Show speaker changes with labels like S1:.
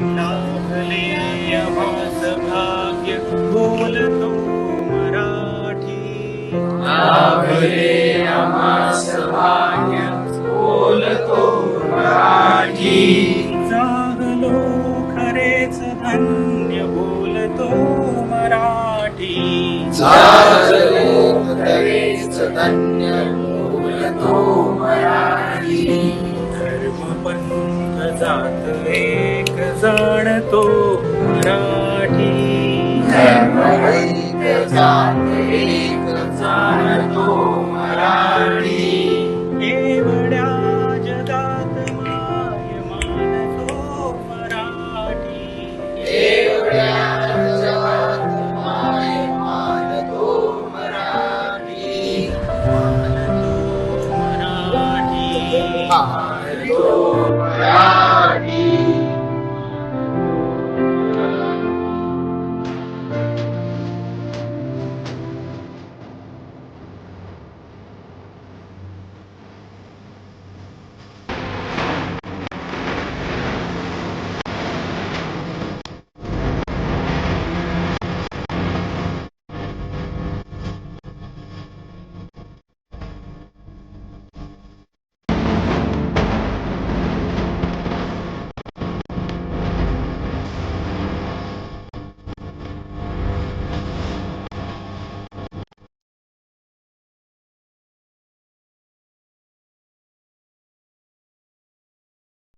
S1: लाभले आम्हास भाग्य बोलतो मराठी
S2: लाभले आम्हास भाग्य बोलतो मराठी
S1: जागलो खरेच धन्य बोलतो मराठी
S2: जागलो तरेच धन्य बोलतो मराठी
S1: जात एक जाणतो मराठी.
S2: धर्म ऐक जात एक जाणतो मराठी. एवढ्या जगात माय मराठी.